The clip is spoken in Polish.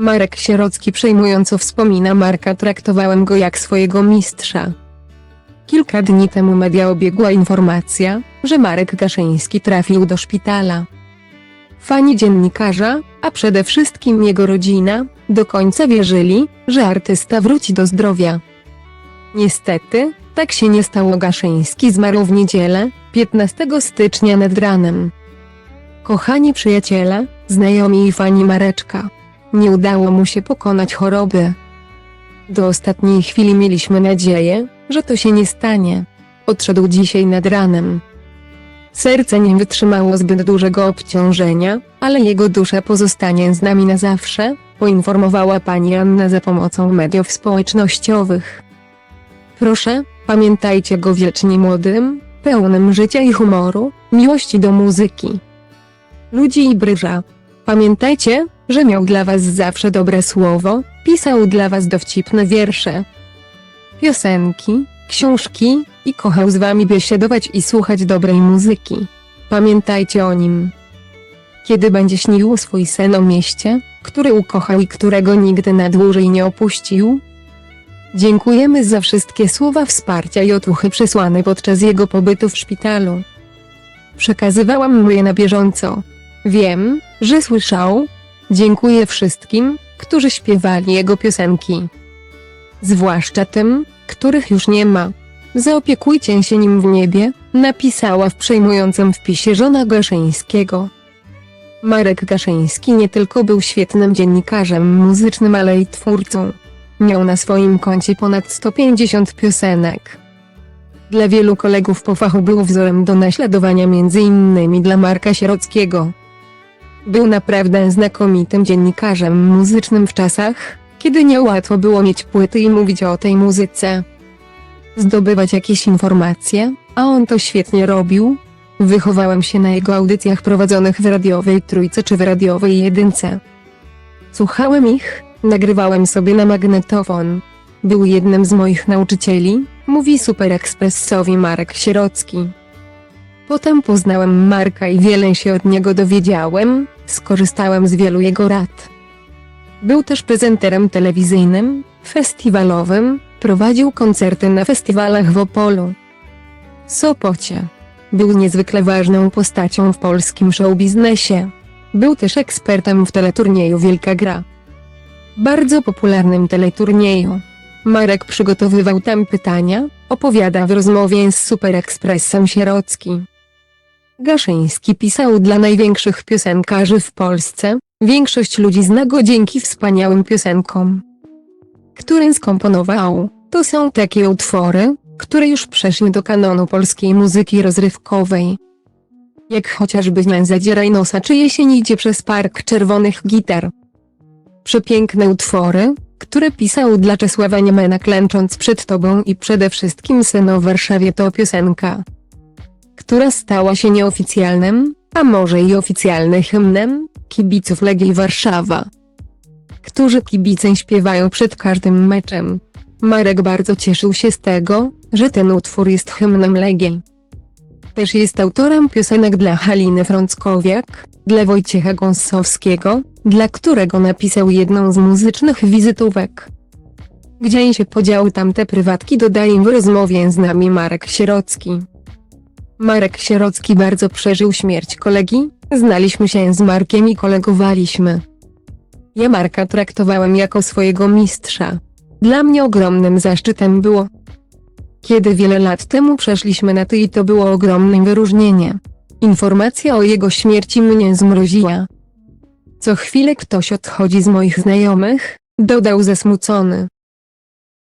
Marek Sierocki przejmująco wspomina Marka traktowałem go jak swojego mistrza. Kilka dni temu media obiegła informacja, że Marek Gaszyński trafił do szpitala. Fani dziennikarza, a przede wszystkim jego rodzina, do końca wierzyli, że artysta wróci do zdrowia. Niestety, tak się nie stało. Gaszyński zmarł w niedzielę, 15 stycznia nad ranem. Kochani przyjaciele, znajomi i fani Mareczka. Nie udało mu się pokonać choroby. Do ostatniej chwili mieliśmy nadzieję, że to się nie stanie. Odszedł dzisiaj nad ranem. Serce nie wytrzymało zbyt dużego obciążenia, ale jego dusza pozostanie z nami na zawsze, poinformowała pani Anna za pomocą mediów społecznościowych. Proszę, pamiętajcie go wiecznie młodym, pełnym życia i humoru, miłości do muzyki, ludzi i bryża. Pamiętajcie, że miał dla was zawsze dobre słowo, pisał dla was dowcipne wiersze, piosenki, książki i kochał z wami biesiadować i słuchać dobrej muzyki. Pamiętajcie o nim. Kiedy będzie śnił swój sen o mieście, który ukochał i którego nigdy na dłużej nie opuścił, Dziękujemy za wszystkie słowa wsparcia i otuchy przesłane podczas jego pobytu w szpitalu. Przekazywałam mu je na bieżąco. Wiem, że słyszał. Dziękuję wszystkim, którzy śpiewali jego piosenki. Zwłaszcza tym, których już nie ma. Zaopiekujcie się nim w niebie, napisała w przejmującym wpisie żona Gaszyńskiego. Marek Gaszyński nie tylko był świetnym dziennikarzem muzycznym, ale i twórcą. Miał na swoim koncie ponad 150 piosenek. Dla wielu kolegów po fachu był wzorem do naśladowania m.in. dla Marka Sierockiego. Był naprawdę znakomitym dziennikarzem muzycznym w czasach, kiedy niełatwo było mieć płyty i mówić o tej muzyce. Zdobywać jakieś informacje, a on to świetnie robił. Wychowałem się na jego audycjach prowadzonych w radiowej trójce czy w radiowej jedynce. Słuchałem ich, nagrywałem sobie na magnetofon. Był jednym z moich nauczycieli, mówi Super Expressowi Marek Sierocki. Potem poznałem Marka i wiele się od niego dowiedziałem, skorzystałem z wielu jego rad. Był też prezenterem telewizyjnym, festiwalowym, prowadził koncerty na festiwalach w Opolu. Sopocie. Był niezwykle ważną postacią w polskim showbiznesie. Był też ekspertem w teleturnieju Wielka Gra. Bardzo popularnym teleturnieju. Marek przygotowywał tam pytania, opowiada w rozmowie z Super Expressem Sierocki. Gaszyński pisał dla największych piosenkarzy w Polsce, większość ludzi zna go dzięki wspaniałym piosenkom, które skomponował. To są takie utwory, które już przeszły do kanonu polskiej muzyki rozrywkowej. Jak chociażby Nie zadzieraj nosa czy Jesień idzie przez park czerwonych gitar. Przepiękne utwory, które pisał dla Czesława Niemena klęcząc przed tobą i przede wszystkim Sen o Warszawie to piosenka, która stała się nieoficjalnym, a może i oficjalnym hymnem, kibiców Legii Warszawa, którzy kibice śpiewają przed każdym meczem. Marek bardzo cieszył się z tego, że ten utwór jest hymnem Legii. Też jest autorem piosenek dla Haliny Frąckowiak, dla Wojciecha Gąsowskiego, dla którego napisał jedną z muzycznych wizytówek. Gdzie się podziały tamte prywatki dodaje w rozmowie z nami Marek Sierocki. Marek Sierocki bardzo przeżył śmierć kolegi, znaliśmy się z Markiem i kolegowaliśmy. Ja Marka traktowałem jako swojego mistrza. Dla mnie ogromnym zaszczytem było, kiedy wiele lat temu przeszliśmy na ty i to było ogromne wyróżnienie. Informacja o jego śmierci mnie zmroziła. Co chwilę ktoś odchodzi z moich znajomych, dodał zasmucony.